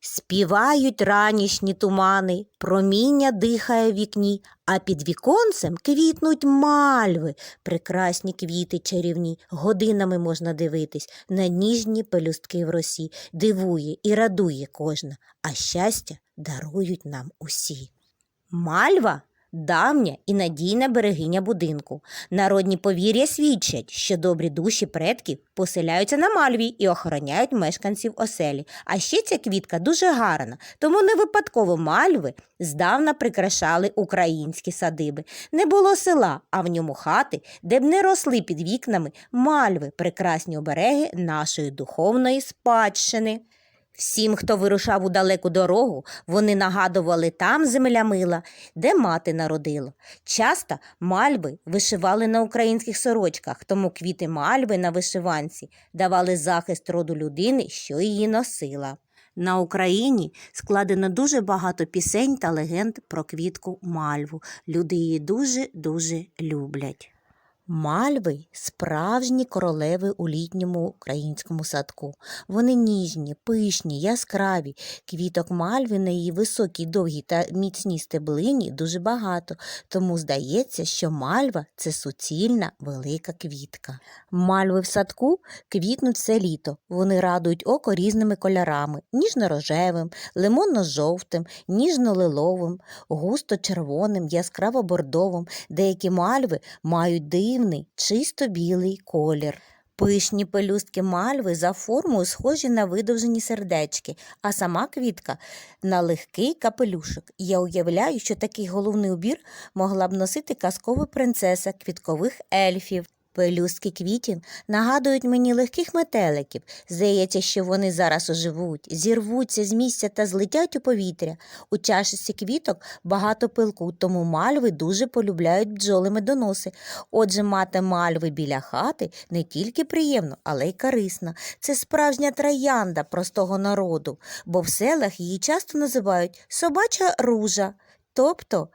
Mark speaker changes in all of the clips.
Speaker 1: Співають ранішні тумани, проміння дихає в вікні, а під віконцем квітнуть мальви, прекрасні квіти чарівні, годинами можна дивитись на ніжні пелюстки в росі, дивує і радує кожна, а щастя дарують нам усі. Мальва давня і надійна берегиня будинку. Народні повір'я свідчать, що добрі душі предків поселяються на мальві і охороняють мешканців оселі. А ще ця квітка дуже гарна, тому не випадково мальви здавна прикрашали українські садиби. Не було села, а в ньому хати, де б не росли під вікнами мальви, прекрасні обереги нашої духовної спадщини. Всім, хто вирушав у далеку дорогу, вони нагадували там земля мила, де мати народила. Часто мальви вишивали на українських сорочках, тому квіти мальви на вишиванці давали захист роду людини, що її носила. На Україні складено дуже багато пісень та легенд про квітку мальву. Люди її дуже-дуже люблять. Мальви справжні королеви у літньому українському садку. Вони ніжні, пишні, яскраві. Квіток мальви на її високій, довгій та міцній стеблині дуже багато, тому здається, що мальва це суцільна велика квітка. Мальви в садку квітнуть все літо. Вони радують око різними кольорами: ніжно-рожевим, лимонно-жовтим, ніжно-лиловим, густо-червоним, яскраво-бордовим. Деякі мальви мають дивний, чисто білий колір. Пишні пелюстки мальви за формою схожі на видовжені сердечки, а сама квітка на легкий капелюшок. Я уявляю, що такий головний убір могла б носити казкова принцеса квіткових ельфів. Пелюстки квітів нагадують мені легких метеликів. Здається, що вони зараз оживуть, зірвуться з місця та злетять у повітря. У чашці квіток багато пилку, тому мальви дуже полюбляють бджоли медоноси. Отже, мати мальви біля хати не тільки приємно, але й корисно. Це справжня троянда простого народу, бо в селах її часто називають собача ружа, тобто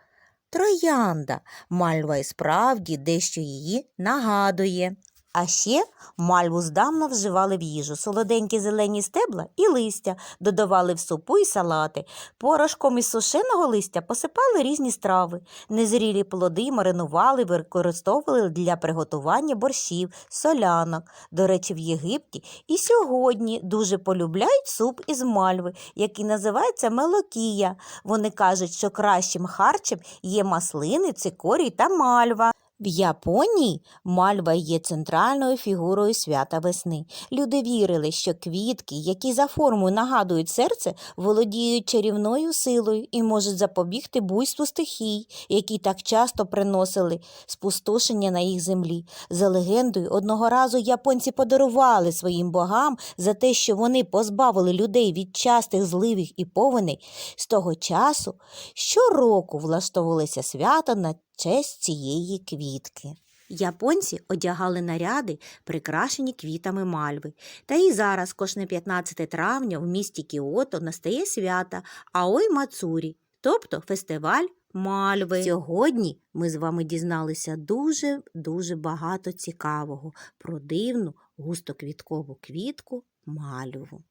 Speaker 1: троянда. Мальва і справді дещо її нагадує. А ще мальву здавна вживали в їжу, солоденькі зелені стебла і листя, додавали в супу і салати. Порошком із сушеного листя посипали різні страви. Незрілі плоди маринували, використовували для приготування борщів, солянок. До речі, в Єгипті і сьогодні дуже полюбляють суп із мальви, який називається мелокія. Вони кажуть, що кращим харчем є маслини, цикорій та мальва. В Японії мальва є центральною фігурою свята весни. Люди вірили, що квітки, які за формою нагадують серце, володіють чарівною силою і можуть запобігти буйству стихій, які так часто приносили спустошення на їх землі. За легендою, одного разу японці подарували своїм богам за те, що вони позбавили людей від частих зливих і повеней. З того часу щороку влаштовувалися свята на честь цієї квітки. Японці одягали наряди, прикрашені квітами мальви. Та і зараз, кожне 15 травня, в місті Кіото настає свята Аой Мацурі, тобто фестиваль мальви. Сьогодні ми з вами дізналися дуже-дуже багато цікавого про дивну густоквіткову квітку мальву.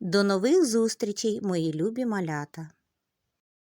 Speaker 1: До нових зустрічей, мої любі малята!